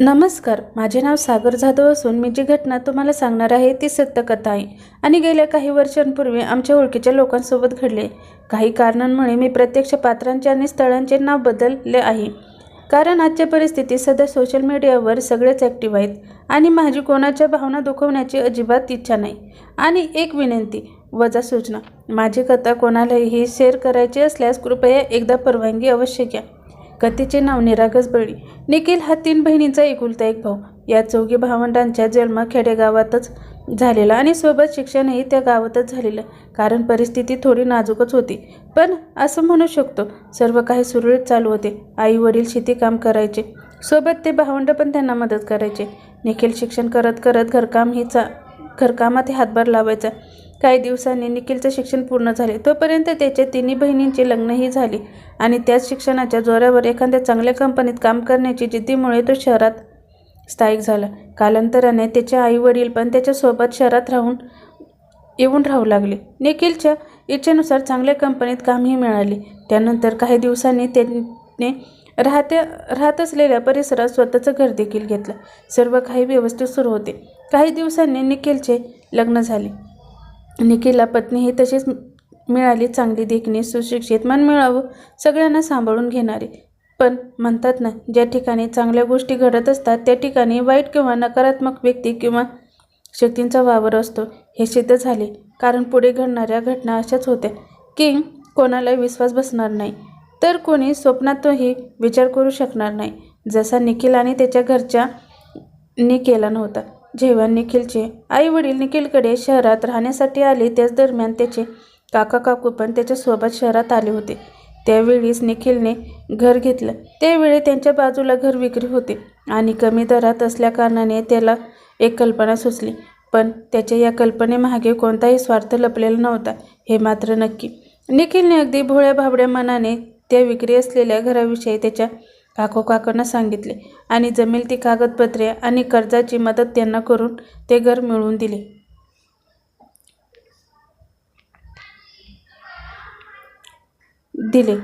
नमस्कार माझे नाव सागर जाधव असून मी जी घटना तुम्हाला सांगणार आहे ती सत्यकथा आहे. आणि गेल्या काही वर्षांपूर्वी आमच्या ओळखीच्या लोकांसोबत घडले. काही कारणांमुळे मी प्रत्यक्ष पात्रांचे आणि स्थळांचे नाव बदलले आहे. कारण आजच्या परिस्थितीत सध्या सोशल मीडियावर सगळेच ॲक्टिव्ह आहेत आणि माझी कोणाच्या भावना दुखवण्याची अजिबात इच्छा नाही. आणि एक विनंती वजा सूचना. माझी कथा कोणालाही शेअर करायची असल्यास कृपया एकदा परवानगी अवश्य घ्या. कथेचे नाव निरागस बळी निखिल हा तीन बहिणींचा एकुलता एक भाऊ. या चौघी भावंडांच्या जन्म खेडेगावातच झालेला आणि सोबत शिक्षणही त्या गावातच झालेलं. कारण परिस्थिती थोडी नाजूकच होती. पण असं म्हणू शकतो सर्व काही सुरळीत चालू होते. आई वडील शेतीकाम करायचे. सोबत ते भावंड पण त्यांना मदत करायचे. निखिल शिक्षण करत करत घरकामही चा घरकामात हातभार लावायचा. काही दिवसांनी निखिलचं शिक्षण पूर्ण झाले. तोपर्यंत त्याच्या तिन्ही बहिणींची लग्नही झाली आणि त्याच शिक्षणाच्या जोरावर एखाद्या चांगल्या कंपनीत काम करण्याची जिद्दीमुळे तो शहरात स्थायिक झाला. कालांतराने त्याचे आई वडील पण त्याच्यासोबत शहरात राहून येऊन राहू लागले. निखिलच्या इच्छेनुसार चांगल्या कंपनीत कामही मिळाले. त्यानंतर काही दिवसांनी त्याने राहत्या राहत असलेल्या परिसरात स्वतःचं घर देखील घेतलं. सर्व काही व्यवस्थित सुरू होते. काही दिवसांनी निखिलचे लग्न झाले. निखिलला पत्नीही तशीच मिळाली चांगली देखणी सुशिक्षित मन मिळावं सगळ्यांना सांभाळून घेणारी. पण म्हणतात ना ज्या ठिकाणी चांगल्या गोष्टी घडत असतात त्या ठिकाणी वाईट किंवा नकारात्मक व्यक्ती किंवा शक्तींचा वावर असतो. हे सिद्ध झाले. कारण पुढे घडणाऱ्या घटना अशाच होत्या. की कोणाला विश्वास बसणार नाही. तर कोणी स्वप्नातही विचार करू शकणार नाही. जसा निखिल आणि त्याच्या घरच्या नी केला नव्हता. जेव्हा निखिलचे. आई वडील निखिलकडे शहरात राहण्यासाठी आले त्याच दरम्यान त्याचे काका काकू पण त्याच्यासोबत शहरात आले होते. त्यावेळीच निखिलने घर घेतलं. त्यावेळी त्यांच्या बाजूला घर विक्री होते आणि कमी दरात असल्याकारणाने त्याला एक कल्पना सुचली. पण त्याच्या या कल्पनेमागे कोणताही स्वार्थ लपलेला नव्हता हे मात्र नक्की. निखिलने अगदी भोळ्या भाबड्या मनाने त्या विक्री असलेल्या घराविषयी त्याच्या काकू काकांना सांगितले. आणि जमेल ती कागदपत्रे आणि कर्जाची मदत त्यांना करून ते घर मिळवून दिले. दिले.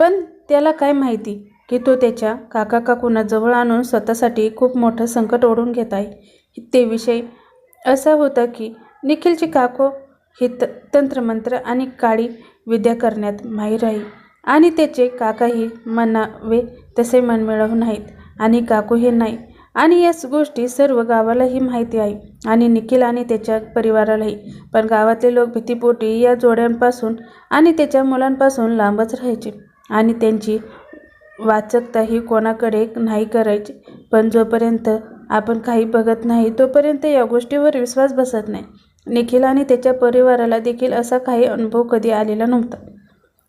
पण त्याला काय माहिती की तो त्याच्या काका काकूंना जवळ आणून स्वतःसाठी खूप मोठं संकट ओढून घेत आहे. ते विषय असा होता की निखिलची काकू ही त तंत्रमंत्र आणि काळी विद्या करण्यात माहीर आहे. आणि त्याचे काकाही म्हणावे तसे मनमिळावू नाहीत आणि काकू हे नाही. आणि याच गोष्टी सर्व गावालाही माहिती आहे आणि निखिल आणि त्याच्या परिवारालाही. पण गावातले लोक भीतीपोटी या जोड्यांपासून आणि त्याच्या मुलांपासून लांबच राहायचे आणि त्यांची वाचकताही कोणाकडे नाही करायची. पण जोपर्यंत आपण काही बघत नाही तोपर्यंत या गोष्टीवर विश्वास बसत नाही. निखिल आणि त्याच्या परिवाराला देखील असा काही अनुभव कधी आलेला नव्हता.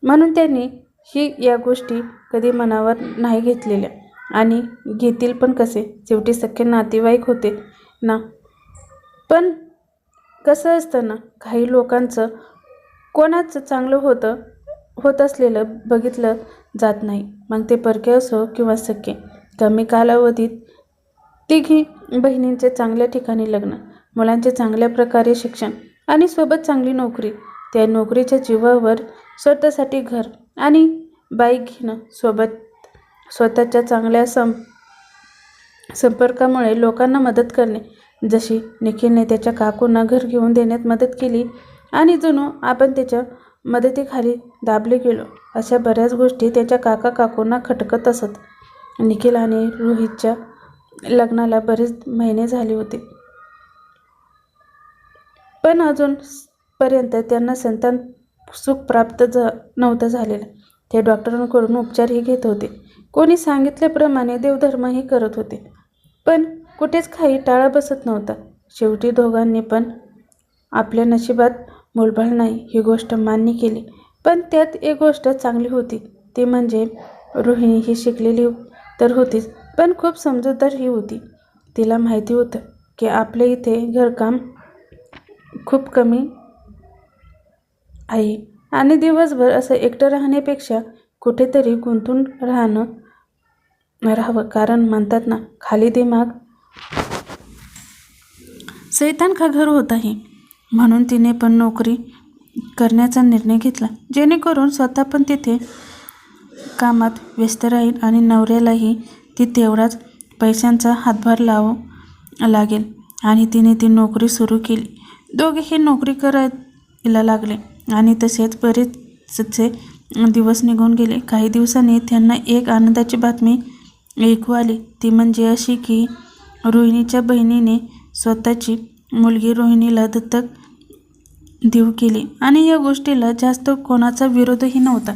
म्हणून त्यांनी ही या गोष्टी कधी मनावर नाही घेतलेल्या. आणि घेतील पण कसे? शेवटी सख्खे नातेवाईक होते ना? पण कसं असतं ना काही लोकांचं कोणाचं चांगलं होतं होत असलेलं बघितलं जात नाही. मग ते परके असो किंवा सख्खे कमी कालावधीत तिघी बहिणींचे चांगल्या ठिकाणी लग्न मुलांचे चांगल्या प्रकारे शिक्षण आणि सोबत चांगली नोकरी त्या नोकरीच्या जीवावर स्वतःसाठी घर आणि बाईक घेणं सोबत स्वतःच्या चांगल्या सं संपर्कामुळे लोकांना मदत करणे. जशी निखिलने त्याच्या काकूंना घर घेऊन देण्यात मदत केली आणि जणू आपण त्याच्या मदतीखाली दाबले गेलो अशा बऱ्याच गोष्टी त्याच्या काका काकूंना खटकत असत. निखिल आणि रोहितच्या लग्नाला बरेच महिने झाले होते. पण अजून पर्यंत त्यांना संतान सुख प्राप्त झ नव्हतं झालेलं. ते डॉक्टरांकडून उपचारही घेत होते. कोणी सांगितल्याप्रमाणे देवधर्मही करत होते. पण कुठेच काही टाळा बसत नव्हता. शेवटी दोघांनी पण आपल्या नशिबात मुलबाळ नाही ही गोष्ट मान्य केली. पण त्यात एक गोष्ट चांगली होती. ती म्हणजे रोहिणी ही शिकलेली तर होतीच पण खूप समजूतदार ही होती. तिला माहिती होतं की आपल्या इथे घरकाम खूप कमी आहे आणि दिवसभर असं एकटं राहण्यापेक्षा कुठेतरी गुंतून राहणं राहावं. कारण म्हणतात ना खाली दिमाग सैतान का घर होत आहे? म्हणून तिने पण नोकरी करण्याचा निर्णय घेतला. जेणेकरून स्वतः पण तिथे कामात व्यस्त राहील आणि नवऱ्यालाही ती तेवढाच पैशांचा हातभार लाव लागेल. आणि तिने ती नोकरी सुरू केली. दोघेही नोकरी करायला लागले. आणि तसेच बरेचसे दिवस निघून गेले. काही दिवसांनी त्यांना एक आनंदाची बातमी ऐकू आली. ती म्हणजे अशी की रोहिणीच्या बहिणीने स्वतःची मुलगी रोहिणीला दत्तक देऊ केली आणि या गोष्टीला जास्त कोणाचा विरोधही नव्हता.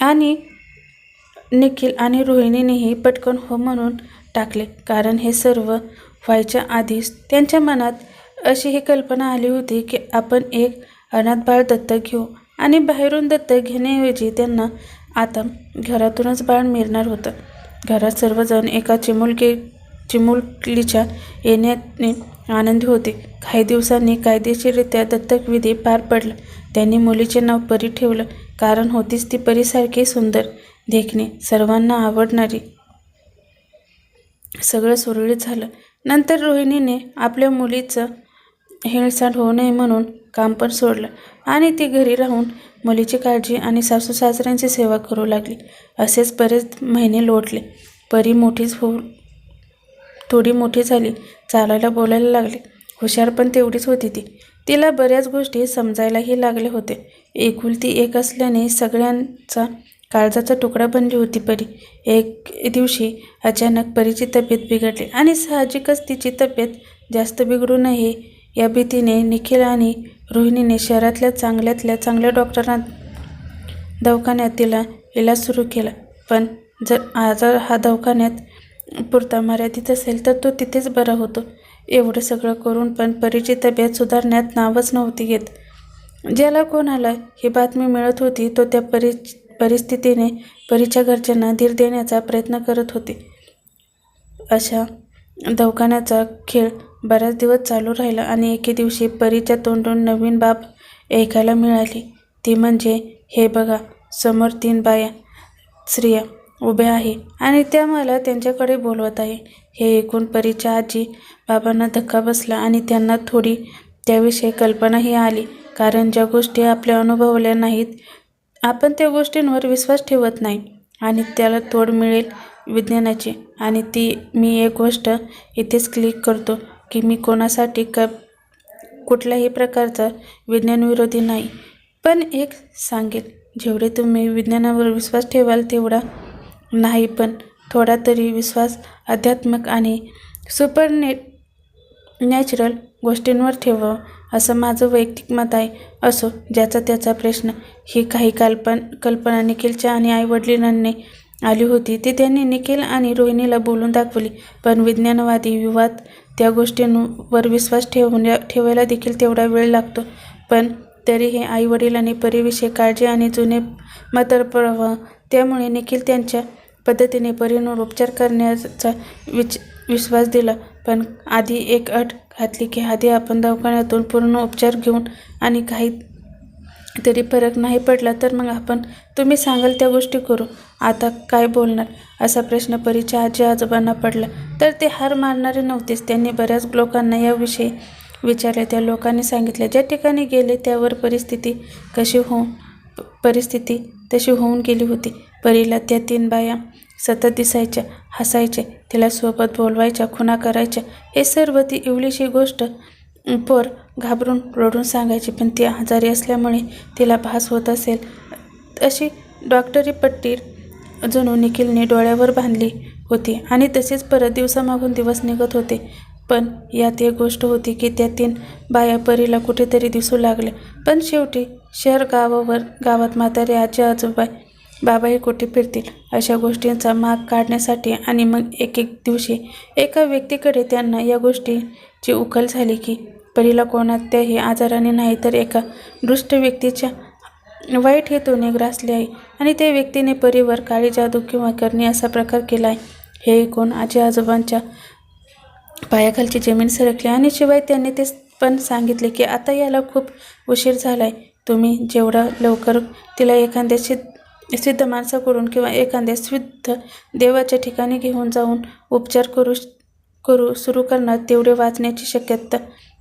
आणि निखिल आणि रोहिणीनेही पटकन हो म्हणून टाकले. कारण हे सर्व व्हायच्या आधीच त्यांच्या मनात अशी ही कल्पना आली होती की आपण एक अनाथ बाळ दत्तक घेऊ आणि बाहेरून दत्तक घेण्याऐवजी त्यांना आता घरातूनच बाळ मिळणार होतं. घरात सर्वजण एका चिमुलके चिमुलकीच्या येण्याने आनंदी होते. काही दिवसांनी कायदेशीररित्या दत्तक विधी पार पडला. त्यांनी मुलीचे नाव परी ठेवलं. कारण होतीच ती परीसारखी सुंदर देखणे सर्वांना आवडणारी. सगळं सुरळीत झालं. नंतर रोहिणीने आपल्या मुलीचं हेळसांड होऊ नये म्हणून काम पण सोडलं आणि ती घरी राहून मुलीची काळजी आणि सासू सासऱ्यांची सेवा करू लागली. असेच बरेच महिने लोटले. परी मोठीच होऊ थोडी मोठी झाली. चालायला बोलायला लागली. हुशार पण तेवढीच होती ती. तिला बऱ्याच गोष्टी समजायलाही लागले होते. एकुलती एक असल्याने सगळ्यांचा काळजाचा तुकडा बनली होती परी. एक दिवशी अचानक परीची तब्येत बिघडली आणि साहजिकच तिची तब्येत जास्त बिघडू नये या भीतीने निखिल आणि रोहिणीने शहरातल्या चांगल्यातल्या चांगल्या डॉक्टरांना दवाखान्यात तिला इलाज सुरू केला. पण जर आजार हा दवाखान्यात पुरता मर्यादित असेल तर तो तिथेच बरा होतो. एवढं सगळं करून पण परीची तब्येत सुधारण्यात नावच नव्हती घेत. ज्याला कोणाला ही बातमी मिळत होती तो त्या परि परिस्थितीने परीच्या घरच्यांना धीर देण्याचा प्रयत्न करत होते. अशा दवाखान्याचा खेळ बराच दिवस चालू राहिला आणि एके दिवशी परीच्या तोंडून नवीन बाब ऐकायला मिळाली. ती म्हणजे हे बघा समोर तीन बाया स्त्रिया उभ्या आहे आणि त्या मला त्यांच्याकडे बोलवत आहे. हे ऐकून परीच्या आजी बाबांना धक्का बसला आणि त्यांना थोडी त्याविषयी कल्पनाही आली. कारण ज्या गोष्टी आपल्या अनुभवल्या नाहीत आपण त्या गोष्टींवर विश्वास ठेवत नाही आणि त्याला तोड मिळेल विज्ञानाची. आणि ती मी एक गोष्ट इथेच क्लिक करतो की मी कोणासाठी क कुठल्याही प्रकारचा विज्ञानविरोधी नाही. पण एक सांगेल जेवढे तुम्ही विज्ञानावर विश्वास ठेवाल तेवढा नाही पण थोडा तरी विश्वास अध्यात्मक आणि सुपरनेट नॅचरल गोष्टींवर ठेवावं असं माझं वैयक्तिक मत आहे असो ज्याचा त्याचा प्रश्न. ही काही कल्पन कल्पना निखिलच्या आणि आईवडिलांनी आली होती. ती त्यांनी निखिल आणि रोहिणीला बोलून दाखवली. पण विज्ञानवादी विवाद त्या गोष्टींवर विश्वास ठेवण्या ठेवायला देखील तेवढा वेळ लागतो. पण तरीही आईवडिलांनी परीविषयी काळजी आणि जुने मतप्रवाह त्यामुळे निखिल त्यांच्या पद्धतीने परींवर उपचार करण्याचा विच विश्वास दिला. पण आधी एक अट घातली की आधी आपण दवाखान्यातून पूर्ण उपचार घेऊन आणि काही तरी फरक नाही पडला तर मग आपण तुम्ही सांगाल त्या गोष्टी करू आता काय बोलणार? असा प्रश्न परीच्या आजी आजोबांना पडला. तर ते हार मारणारे नव्हतेच. त्यांनी बऱ्याच लोकांना याविषयी विचारले. त्या लोकांनी सांगितले ज्या ठिकाणी गेले त्यावर परिस्थिती कशी होऊन परिस्थिती तशी होऊन गेली होती. परीला त्या तीन बाया सतत दिसायच्या हसायचे तिला सोबत बोलवायच्या खुणा करायच्या. हे सर्व ती इवलीशी गोष्ट पोर घाबरून रडून सांगायची पण ती आजारी असल्यामुळे तिला भास होत असेल. अशी डॉक्टरी पट्टी जणू निखिलने डोळ्यावर बांधली होती आणि तसेच परत दिवसामागून दिवस निघत होते. पण यात एक गोष्ट होती की त्या तीन बाया परीला कुठेतरी दिसू लागल्या. पण शेवटी शहर गावावर गावात म्हातारे आजी आजोबा बाबाही कुठे फिरतील? अशा गोष्टींचा माग काढण्यासाठी आणि मग एक एक दिवशी एका व्यक्तीकडे त्यांना या गोष्टीची उकल झाली की परीला कोणत्याही आजाराने नाही तर एका दुष्ट व्यक्तीच्या वाईट हेतूने ग्रासले आहे. आणि त्या व्यक्तीने परीवर काळी जादू किंवा करणे असा प्रकार केला आहे. हे ऐकून आजी आजोबांच्या पायाखालची जमीन सरकली आणि शिवाय त्यांनी ते पण सांगितले की आता याला खूप उशीर झाला आहे तुम्ही जेवढा लवकर तिला एखाद्या सिद्ध सिद्ध माणसाकडून किंवा एखाद्या सिद्ध देवाच्या ठिकाणी घेऊन जाऊन उपचार करू करू सुरू करणार तेवढे वाचण्याची शक्यता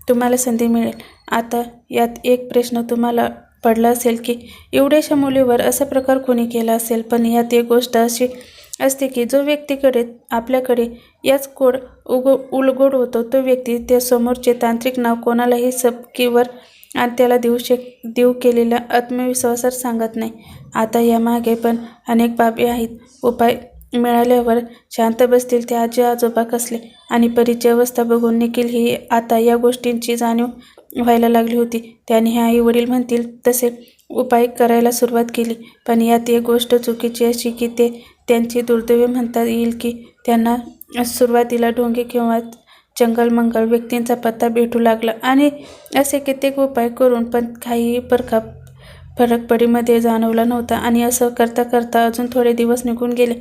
तुम्हाला संधी मिळेल. आता यात एक प्रश्न तुम्हाला पडला असेल की एवढ्याशा मुलीवर असा प्रकार कोणी केला असेल? पण यात एक गोष्ट अशी असते की जो व्यक्तीकडे आपल्याकडे याच कोड उगो उलगोड होतो तो व्यक्ती त्या समोरचे तांत्रिक नाव कोणालाही सबकीवर आणि त्याला देऊ शक देऊ केलेल्या आत्मविश्वासात सांगत नाही. आता यामागे पण अनेक बाबी आहेत. उपाय मिळाल्यावर शांत बसतील ते आजी आजोबा कसले? आणि परीची अवस्था बघून निखिल ही आता या गोष्टींची जाणीव व्हायला लागली होती. त्याने हे आई वडील म्हणतील तसे उपाय करायला सुरुवात केली. पण यात एक गोष्ट चुकीची अशी की ते त्यांची दुर्दैवी म्हणता येईल की त्यांना सुरुवातीला ढोंगे किंवा जंगलमंगल व्यक्तींचा पत्ता भेटू लागला. आणि असे कित्येक उपाय करून पण काहीही परखा फरक पडीमध्ये जाणवला नव्हता. आणि असं करता करता अजून थोडे दिवस निघून गेले.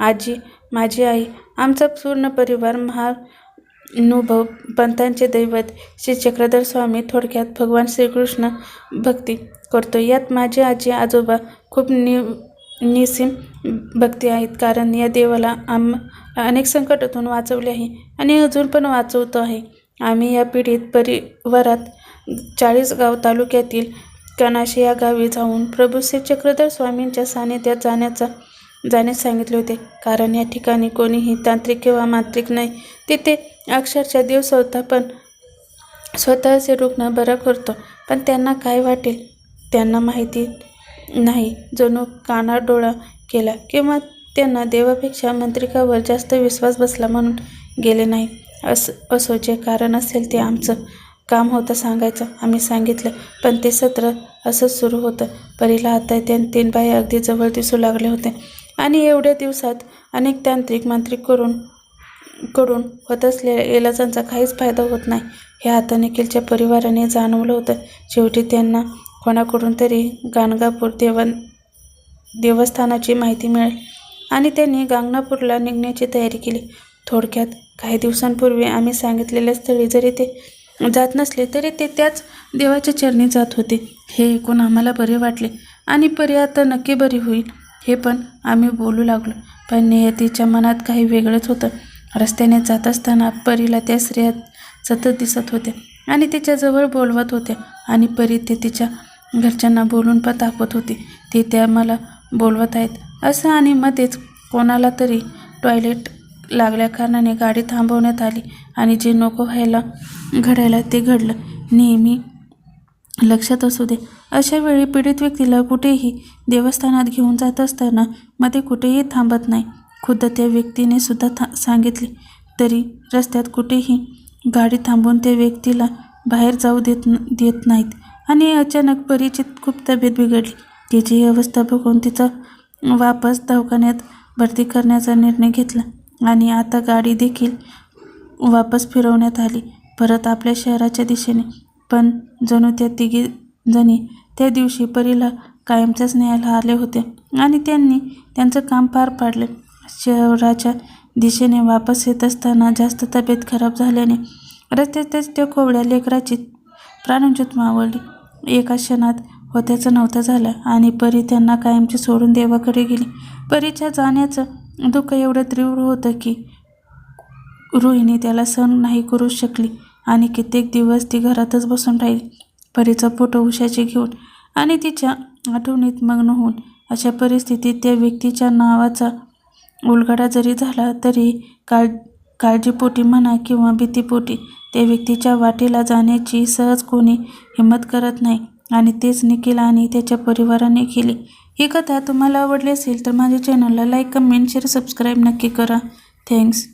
आजी माझी आई आमचा पूर्ण परिवार महानुभव पंतांचे दैवत श्री चक्रधर स्वामी थोडक्यात भगवान श्रीकृष्ण भक्ती करतो यात माझे आजी आजोबा खूप नि निसीम भक्ती आहेत कारण या देवाला आम अनेक संकटातून वाचवले आहे आणि अजून पण वाचवतो आहे. आम्ही या पिढीत परिवारात चाळीसगाव तालुक्यातील कनाशी या गावी जाऊन प्रभू श्री चक्रधर स्वामींच्या सानिध्यात जाण्याचा जाण्यास सांगितले होते कारण या ठिकाणी कोणीही तांत्रिक किंवा मांत्रिक नाही. तिथे अक्षरशः देव स्वतः पण स्वतःचे रुग्ण बरा करतो. पण त्यांना काय वाटेल? त्यांना माहिती नाही. जणू काना डोळा केला किंवा त्यांना देवापेक्षा मंत्रिकावर जास्त विश्वास बसला म्हणून गेले नाही. अस असो जे कारण असेल ते आमचं काम होतं सांगायचं. आम्ही सांगितलं पण ते सत्र असंच सुरू होतं. परीला आता त्या तीन बाई अगदी जवळ दिसू लागले होते. आणि एवढ्या दिवसात अनेक तांत्रिक मांत्रिक करून कडून होत असलेल्या इलाजांचा काहीच फायदा होत नाही. हे आता निखिलच्या परिवाराने जाणवलं होतं. शेवटी त्यांना कोणाकडून तरी गाणगापूर देवा देवस्थानाची माहिती मिळेल आणि त्यांनी गांगणापूरला निघण्याची तयारी केली. थोडक्यात काही दिवसांपूर्वी आम्ही सांगितलेल्या स्थळी जरी ते जात नसले तरी ते त्याच देवाच्या चरणी जात होते. हे ऐकून आम्हाला बरे वाटले आणि परी आता नक्की बरी होईल. हे पण आम्ही बोलू लागलो. पण नियतीच्या मनात काही वेगळंच होतं. रस्त्याने जात असताना परीला त्या स्त्रिया सतत दिसत होत्या आणि तिच्याजवळ बोलवत होत्या आणि परी ते तिच्या घरच्यांना बोलून पण दाखवत होती. ते त्या मला बोलवत आहेत. असं आणि मध्येच कोणाला तरी टॉयलेट लागल्या कारणाने गाडी थांबवण्यात आली आणि जे नको व्हायला घडायला ते घडलं. नेहमी लक्षात असू दे. अशा वेळी पीडित व्यक्तीला कुठेही देवस्थानात घेऊन जात असताना मध्ये कुठेही थांबत नाही. खुद्द त्या व्यक्तीने सुद्धा था सांगितले तरी रस्त्यात कुठेही गाडी थांबून त्या व्यक्तीला बाहेर जाऊ देत न देत नाहीत आणि अचानक परिचित खूप तब्येत बिघडली. तिची ही अवस्था बघून तिचा वापस दवाखान्यात भरती करण्याचा निर्णय घेतला आणि आता गाडी देखील वापस फिरवण्यात आली. परत आपल्या शहराच्या दिशेने पण जणू त्या तिघी जणी त्या दिवशी परीला कायमच्याच न्यायला आले होते आणि त्यांनी त्यांचं काम पार पाडले. शहराच्या दिशेने वापस येत असताना जास्त तब्येत खराब झाल्याने रस्त्यातच त्या कोवड्या लेकराची प्राणज्योत मावळली. एका क्षणात होत्याचं नव्हतं झालं आणि परी त्यांना कायमची सोडून देवाकडे गेली. परीच्या जाण्याचं दुःख एवढं तीव्र होतं की रोहिणी त्याला सहन नाही करू शकली. आणि कित्येक दिवस ती घरातच बसून राहील. परीचा फोटो उशाची घेऊन आणि तिच्या आठवणीत मग्न होऊन अशा परिस्थितीत त्या व्यक्तीच्या नावाचा उलगडा जरी झाला तरी काळ काळजीपोटी म्हणा किंवा भीतीपोटी त्या व्यक्तीच्या वाटेला जाण्याची सहज कोणी हिंमत करत नाही. आणि तेच निखिल आणि त्याच्या परिवाराने केली. ही कथा तुम्हाला आवडली असेल तर माझ्या चॅनलला लाईक कमेंट शेअर सबस्क्राईब नक्की करा. थँक्स.